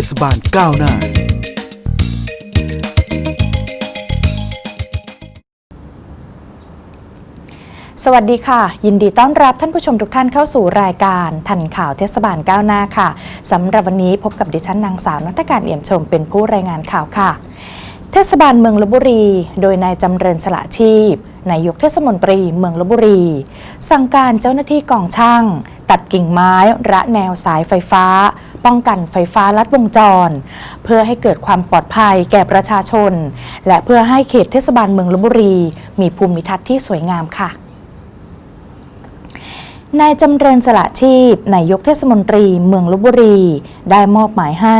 ทศบาลก้าวหน้า สวัสดีค่ะ ยินดีต้อนรับท่านผู้ชมทุกท่านเข้าสู่รายการทันข่าวเทศบาลก้าวหน้าค่ะสำหรับวันนี้พบกับดิฉันนางสาวนัทการเอี่ยมชมเป็นผู้รายงานข่าวค่ะ เทศบาลเมืองลบบุรี โดยนายจำเริญสละชีพนายกเทศมนตรีเมืองลบบุรี สั่งการเจ้าหน้าที่กองช่าง ตัดกิ่งไม้ ระแนวสายไฟฟ้า ป้องกันไฟฟ้าลัดวงจร เพื่อให้เกิดความปลอดภัยแก่ประชาชน และเพื่อให้เขตเทศบาลเมืองลบบุรี มีภูมิทัศน์ที่สวยงามค่ะนายจำเริญสละชีพนายกเทศมนตรีเมืองลบบุรี ได้มอบหมายให้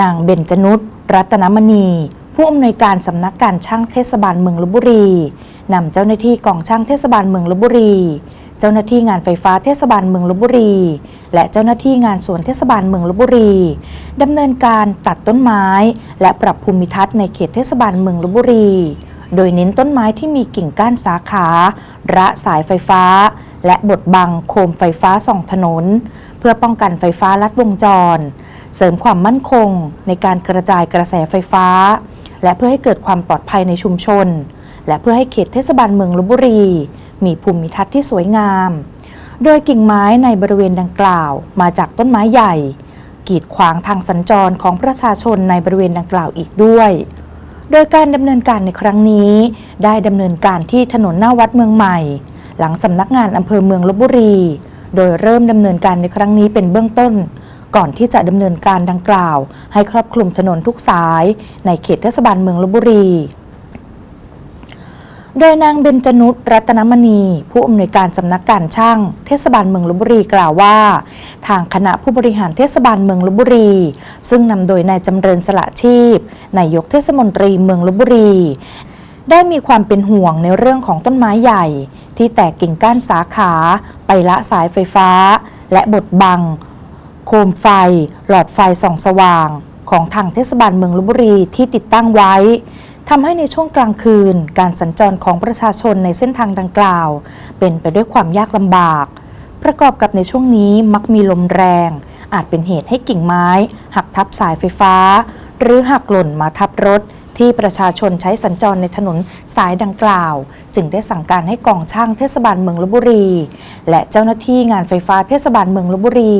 นางเบญจนุชรัตนมณี ผู้อำนวยการสำนักการช่างเทศบาลเมืองลบบุรีนำเจ้าหน้าที่กองช่างเทศบาลเมืองลบบุรี เจ้าหน้าที่งานไฟฟ้าเทศบาลเมืองลบบุรี และเจ้าหน้าที่งานสวนเทศบาลเมืองลบบุรีดำเนินการตัดต้นไม้ และปรับภูมิทัศน์ในเขตเทศบาลเมืองลบบุรี โดยเน้นต้นไม้ที่มีกิ่งก้านสาขา ระสายไฟฟ้า และบดบังโคมไฟฟ้าส่องถนน เพื่อป้องกันไฟฟ้าลัดวงจร เสริมความมั่นคงในการกระจายกระแสไฟฟ้า และเพื่อให้เกิดความปลอดภัยในชุมชน และเพื่อให้เขตเทศบาลเมืองลบบุรี มีภูมิทัศน์ที่สวยงาม โดยกิ่งไม้ในบริเวณดังกล่าวมาจากต้นไม้ใหญ่ กีดขวางทางสัญจรของประชาชนในบริเวณดังกล่าวอีกด้วย โดยการดำเนินการในครั้งนี้ ได้ดำเนินการที่ถนนหน้าวัดเมืองใหม่ หลังสำนักงานอำเภอเมืองลบบุรี โดยเริ่มดำเนินการในครั้งนี้เป็นเบื้องต้นก่อนที่จะดำเนินการดังกล่าว ให้ครอบคลุมถนนทุกสาย ในเขตเทศบาลเมืองลบบุรี โดยนางเบญจนุชรัตนมณี ผู้อำนวยการสำนักการช่าง เทศบาลเมืองลบบุรีกล่าวว่า ทางคณะผู้บริหารเทศบาลเมืองลบบุรี ซึ่งนำโดยนายจำเริญสละชีพนายกเทศมนตรีเมืองลบบุรี ได้มีความเป็นห่วงในเรื่องของต้นไม้ใหญ่ ที่แตกกิ่งก้านสาขา ไปละสายไฟฟ้า และบดบัง โคมไฟ หลอดไฟส่องสว่าง ของทางเทศบาลเมืองลบบุรีที่ติดตั้งไว้ ทำให้ในช่วงกลางคืน การสัญจรของประชาชนในเส้นทางดังกล่าว เป็นไปด้วยความยากลำบาก ประกอบกับในช่วงนี้มักมีลมแรง อาจเป็นเหตุให้กิ่งไม้ หักทับสายไฟฟ้า หรือหักหล่นมาทับรถที่ประชาชนใช้สัญจรในถนนสายดังกล่าว จึงได้สั่งการให้กองช่างเทศบาลเมืองลบบุรี และเจ้าหน้าที่งานไฟฟ้าเทศบาลเมืองลบบุรี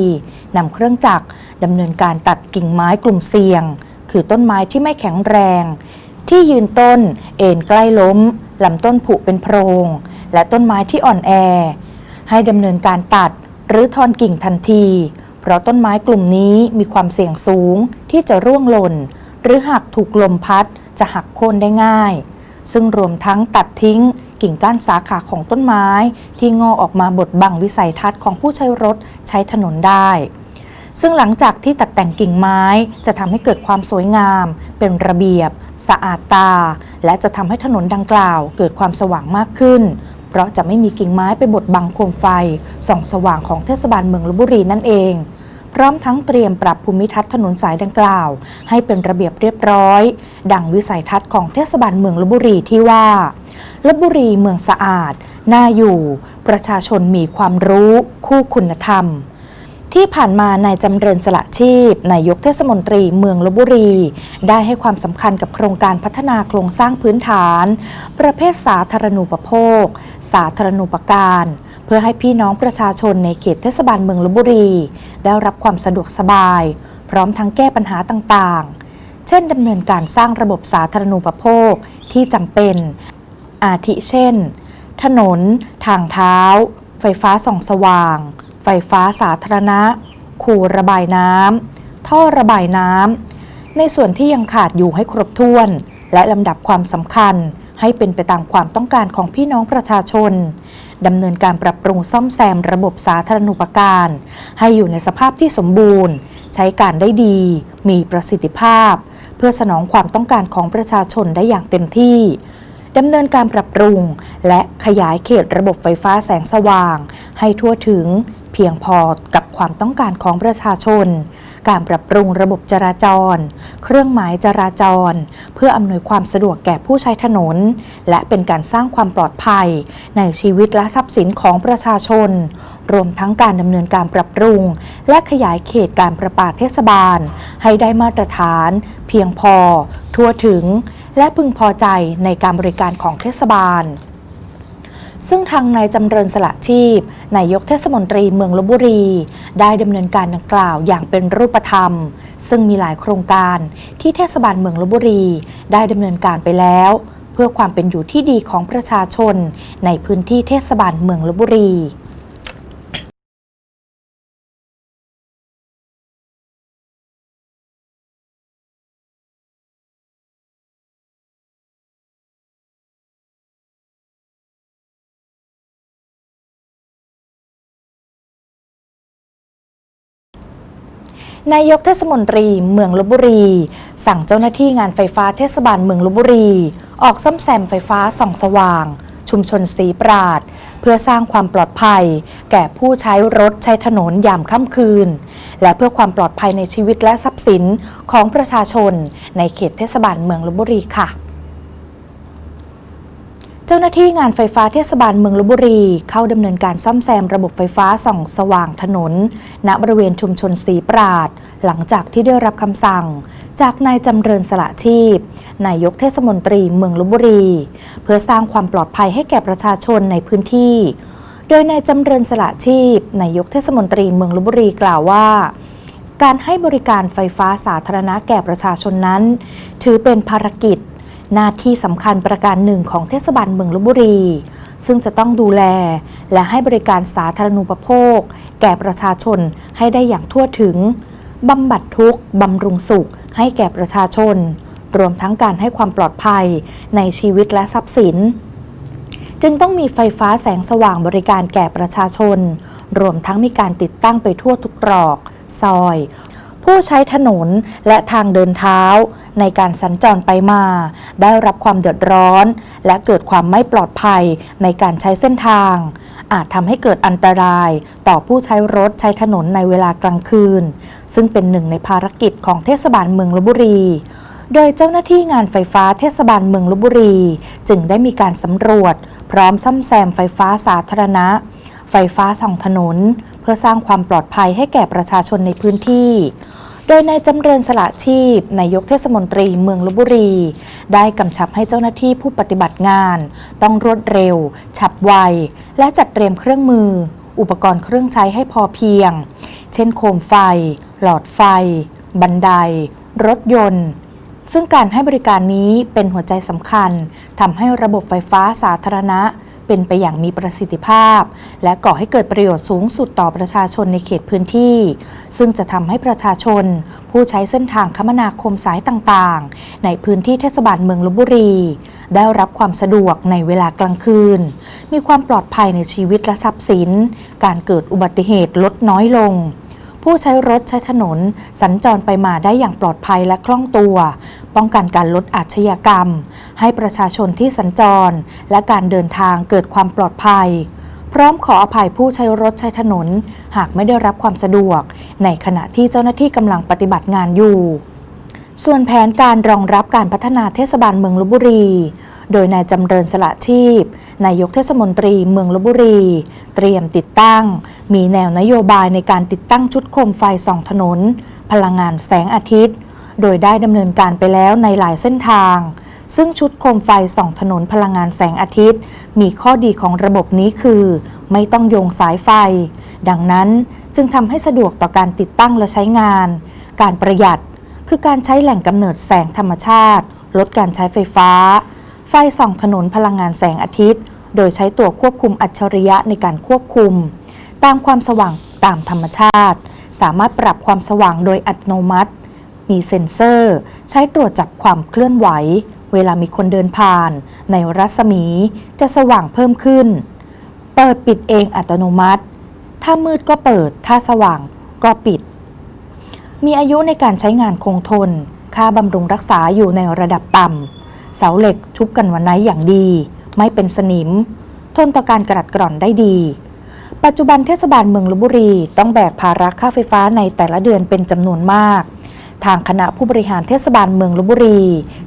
นำเครื่องจักรดำเนินการตัดกิ่งไม้กลุ่มเสี่ยง คือต้นไม้ที่ไม่แข็งแรง ที่ยืนต้น เอ็นใกล้ล้มลำต้นผุเป็นโพรง และต้นไม้ที่อ่อนแอ ให้ดำเนินการตัดหรือทอนกิ่งทันที เพราะต้นไม้กลุ่มนี้มีความเสี่ยงสูงที่จะร่วงหล่น หรือหากถูกลมพัดจะหักโค่นได้ง่าย ซึ่งรวมทั้งตัดทิ้งกิ่งก้านสาขาของต้นไม้ที่งอออกมาบดบังวิสัยทัศน์ของผู้ใช้รถใช้ถนนได้ ซึ่งหลังจากที่ตัดแต่งกิ่งไม้จะทำให้เกิดความสวยงาม เป็นระเบียบ สะอาดตา และจะทำให้ถนนดังกล่าวเกิดความสว่างมากขึ้น เพราะจะไม่มีกิ่งไม้ไปบดบังโคมไฟส่องสว่างของเทศบาลเมืองลบบุรีนั่นเอง พร้อมทั้งเตรียมปรับภูมิทัศน์ถนนสายดังกล่าว ให้เป็นระเบียบเรียบร้อย ดังวิสัยทัศน์ของเทศบาลเมืองลบบุรีที่ว่าลบบุรีเมืองสะอาด น่าอยู่ ประชาชนมีความรู้ คู่คุณธรรม ที่ผ่านมานายจำเริญสละชีพนายกเทศมนตรีเมืองลบบุรี ได้ให้ความสำคัญกับโครงการพัฒนาโครงสร้างพื้นฐาน ประเภทสาธารณูปโภค สาธารณูปการ เพื่อให้พี่น้องประชาชนในเขตเทศบาลเมืองลบบุรี ได้รับความสะดวกสบาย พร้อมทั้งแก้ปัญหาต่างๆ เช่นดำเนินการสร้างระบบสาธารณูปโภคที่จำเป็น อาทิเช่น ถนน ทางเท้า ไฟฟ้าส่องสว่าง ฟฟ้าสาธารณะ คูระบายน้ำท่อระบายน้ำในส่วนที่ยังขาดอยู่ให้ครบถ้วน และลำดับความสำคัญให้เป็นไปตามความต้องการของพี่น้องประชาชนดำเนินการปรับปรุงซ่อมแซมระบบสาธารณูปการ ให้อยู่ในสภาพที่สมบูรณ์ ใช้การได้ดี มีประสิทธิภาพ เพื่อสนองความต้องการของประชาชนได้อย่างเต็มที่ดำเนินการปรับปรุง และขยายเขตระบบไฟฟ้าแสงสว่าง ให้ทั่วถึง พียงพอกับความต้องการของประชาชน การปรับปรุงระบบจราจร เครื่องหมายจราจร เพื่ออำนวยความสะดวกแก่ผู้ใช้ถนน และเป็นการสร้างความปลอดภัย ในชีวิตและทรัพย์สินของประชาชน รวมทั้งการดำเนินการปรับปรุง และขยายเขตการประปาเทศบาล ให้ได้มาตรฐาน เพียงพอ ทั่วถึง และพึงพอใจในการบริการของเทศบาล ซึ่งทางนายจำเริญสละชีพนายกเทศมนตรีเมืองลบบุรี ได้ดำเนินการดังกล่าวอย่างเป็นรูปธรรม ซึ่งมีหลายโครงการที่เทศบาลเมืองลบบุรี ได้ดำเนินการไปแล้ว เพื่อความเป็นอยู่ที่ดีของประชาชนในพื้นที่เทศบาลเมืองลบบุรี นายกเทศมนตรีเมืองลบบุรี สั่งเจ้าหน้าที่งานไฟฟ้าเทศบาลเมืองลบบุรี ออกซ่อมแซมไฟฟ้าส่องสว่าง ชุมชนสีปราด เพื่อสร้างความปลอดภัย แก่ผู้ใช้รถใช้ถนนยามค่ำคืน และเพื่อความปลอดภัยในชีวิตและทรัพย์สินของประชาชนในเขตเทศบาลเมืองลบบุรีค่ะ เจ้าหน้าที่งานไฟฟ้าเทศบาลเมืองลบบุรี เข้าดำเนินการซ่อมแซมระบบไฟฟ้าส่องสว่างถนน ณบริเวณชุมชนสีปราด หลังจากที่ได้รับคำสั่ง จากนายจำเริญสละชีพนายกเทศมนตรีเมืองลบบุรี เพื่อสร้างความปลอดภัยให้แก่ประชาชนในพื้นที่ โดยนายจำเริญสละชีพนายกเทศมนตรีเมืองลบบุรีกล่าวว่าการให้บริการไฟฟ้าสาธารณะแก่ประชาชนนั้น ถือเป็นภารกิจ หน้าที่สำคัญประการหนึ่งของเทศบาลเมืองลบบุรี ซึ่งจะต้องดูแล และให้บริการสาธารณูปโภค แก่ประชาชนให้ได้อย่างทั่วถึงบำบัดทุกข์บำรุงสุข ให้แก่ประชาชน รวมทั้งการให้ความปลอดภัยในชีวิตและทรัพย์สิน จึงต้องมีไฟฟ้าแสงสว่างบริการแก่ประชาชน รวมทั้งมีการติดตั้งไปทั่วทุกตรอก ซอย ผู้ใช้ถนนและทางเดินเท้า ในการสัญจรไปมา ได้รับความเดือดร้อน และเกิดความไม่ปลอดภัยในการใช้เส้นทาง อาจทำให้เกิดอันตรายต่อผู้ใช้รถใช้ถนนในเวลากลางคืน ซึ่งเป็นหนึ่งในภารกิจของเทศบาลเมืองลบบุรีโดยเจ้าหน้าที่งานไฟฟ้าเทศบาลเมืองลบบุรี จึงได้มีการสำรวจ พร้อมซ่อมแซมไฟฟ้าสาธารณะ ไฟฟ้าส่องถนน เพื่อสร้างความปลอดภัยให้แก่ประชาชนในพื้นที่ โดยนายจำเริญสละชีพนายกเทศมนตรีเมืองลบบุรี ได้กำชับให้เจ้าหน้าที่ผู้ปฏิบัติงาน ต้องรวดเร็ว ฉับไว และจัดเตรียมเครื่องมือ อุปกรณ์เครื่องใช้ให้พอเพียง เช่นโคมไฟ หลอดไฟ บันได รถยนต์ซึ่งการให้บริการนี้เป็นหัวใจสำคัญทำให้ระบบไฟฟ้าสาธารณะ เป็นไปอย่างมีประสิทธิภาพ และก่อให้เกิดประโยชน์สูงสุดต่อประชาชนในเขตพื้นที่ ซึ่งจะทำให้ประชาชน ผู้ใช้เส้นทางคมนาคมสายต่างๆ ในพื้นที่เทศบาลเมืองลบบุรี ได้รับความสะดวกในเวลากลางคืน มีความปลอดภัยในชีวิตและทรัพย์สิน การเกิดอุบัติเหตุลดน้อยลงผู้ใช้รถใช้ถนน สัญจรไปมาได้อย่างปลอดภัยและคล่องตัว ป้องกันการลดอาชญากรรม ให้ประชาชนที่สัญจร และการเดินทางเกิดความปลอดภัย พร้อมขออภัยผู้ใช้รถใช้ถนน หากไม่ได้รับความสะดวก ในขณะที่เจ้าหน้าที่กำลังปฏิบัติงานอยู่ ส่วนแผนการรองรับการพัฒนาเทศบาลเมืองลบบุรี โดยนายจำเริญสละชีพ นายกเทศมนตรีเมืองลบบุรี เตรียมติดตั้ง มีแนวนโยบายในการติดตั้งชุดโคมไฟส่องถนน พลังงานแสงอาทิตย์ โดยได้ดำเนินการไปแล้วในหลายเส้นทาง ซึ่งชุดโคมไฟส่องถนนพลังงานแสงอาทิตย์ มีข้อดีของระบบนี้คือ ไม่ต้องโยงสายไฟ ดังนั้นจึงทำให้สะดวกต่อการติดตั้งและใช้งาน การประหยัดคือการใช้แหล่งกำเนิดแสงธรรมชาติ ลดการใช้ไฟฟ้า ไฟส่องถนนพลังงานแสงอาทิตย์ โดยใช้ตัวควบคุมอัจฉริยะในการควบคุม ตามความสว่างตามธรรมชาติ สามารถปรับความสว่างโดยอัตโนมัติ มีเซ็นเซอร์ ใช้ตรวจจับความเคลื่อนไหว เวลามีคนเดินผ่าน ในรัศมีจะสว่างเพิ่มขึ้น เปิดปิดเองอัตโนมัติ ถ้ามืดก็เปิด ถ้าสว่างก็ปิด มีอายุในการใช้งานคงทน ค่าบำรุงรักษาอยู่ในระดับต่ำ เสาเหล็กทุบกันวันไนอย่างดี ไม่เป็นสนิม ทนต่อการกระดัดกร่อนได้ดีปัจจุบันเทศบาลเมืองลบบุรี ต้องแบกภาระค่าไฟฟ้าในแต่ละเดือนเป็นจำนวนมาก ทางคณะผู้บริหารเทศบาลเมืองลบบุรี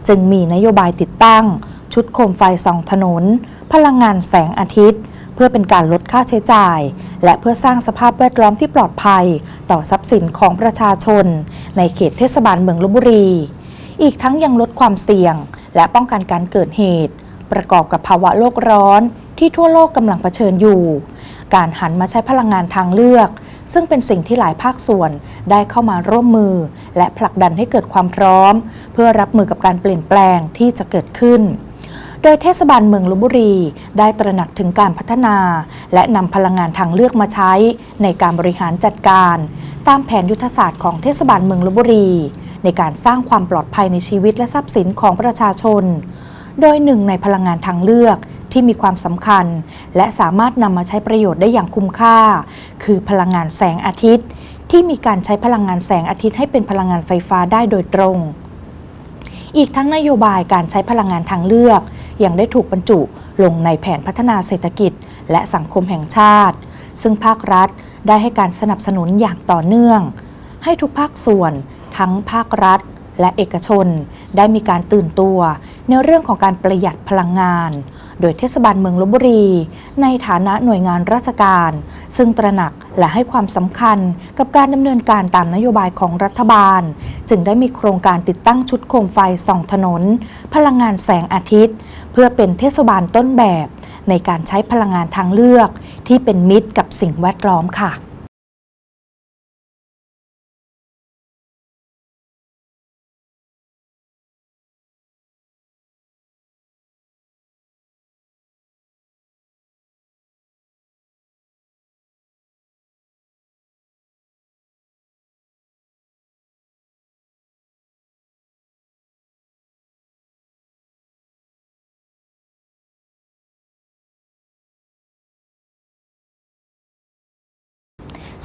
จึงมีนโยบายติดตั้ง ชุดโคมไฟส่องถนน พลังงานแสงอาทิตย์ เพื่อเป็นการลดค่าใช้จ่าย และเพื่อสร้างสภาพแวดล้อมที่ปลอดภัย ต่อทรัพย์สินของประชาชน ในเขตเทศบาลเมืองลบบุรี อีกทั้งยังลดความเสี่ยง และป้องกันการเกิดเหตุ ประกอบกับภาวะโลกร้อนที่ทั่วโลกกำลังเผชิญอยู่ การหันมาใช้พลังงานทางเลือก ซึ่งเป็นสิ่งที่หลายภาคส่วนได้เข้ามาร่วมมือ และผลักดันให้เกิดความพร้อม เพื่อรับมือกับการเปลี่ยนแปลงที่จะเกิดขึ้นโดยเทศบาลเมืองลบบุรี ได้ตระหนักถึงการพัฒนา และนำพลังงานทางเลือกมาใช้ในการบริหารจัดการ ตามแผนยุทธศาสตร์ของเทศบาลเมืองลบบุรี ในการสร้างความปลอดภัยในชีวิตและทรัพย์สินของประชาชน โดยหนึ่งในพลังงานทางเลือก ที่มีความสำคัญ และสามารถนำมาใช้ประโยชน์ได้อย่างคุ้มค่า คือพลังงานแสงอาทิตย์ ที่มีการใช้พลังงานแสงอาทิตย์ให้เป็นพลังงานไฟฟ้าได้โดยตรง อีกทั้งนโยบายการใช้พลังงานทางเลือก ยังได้ถูกบรรจุลงในแผนพัฒนาเศรษฐกิจ และสังคมแห่งชาติ ซึ่งภาครัฐได้ให้การสนับสนุนอย่างต่อเนื่อง ให้ทุกภาคส่วนทั้งภาครัฐและเอกชน ได้มีการตื่นตัว ในเรื่องของการประหยัดพลังงาน โดยเทศบาลเมืองลบบุรี ในฐานะหน่วยงานราชการ ซึ่งตระหนักและให้ความสำคัญกับการดำเนินการตามนโยบายของรัฐบาล จึงได้มีโครงการติดตั้งชุดโคมไฟส่องถนน พลังงานแสงอาทิตย์ เพื่อเป็นเทศบาลต้นแบบ ในการใช้พลังงานทางเลือก ที่เป็นมิตรกับสิ่งแวดล้อมค่ะ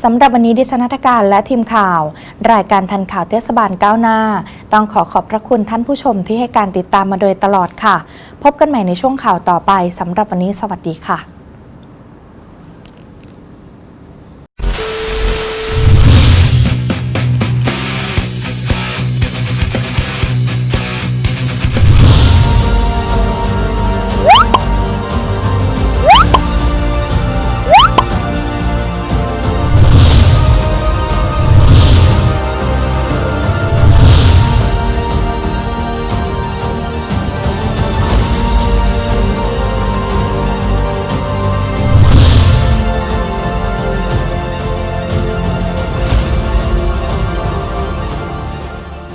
สำหรับวันนี้ดิฉันนัทการและทีมข่าว รายการทันข่าวเทศบาลก้าวหน้า ต้องขอขอบพระคุณท่านผู้ชมที่ให้การติดตามมาโดยตลอดค่ะ พบกันใหม่ในช่วงข่าวต่อไปสำหรับวันนี้สวัสดีค่ะ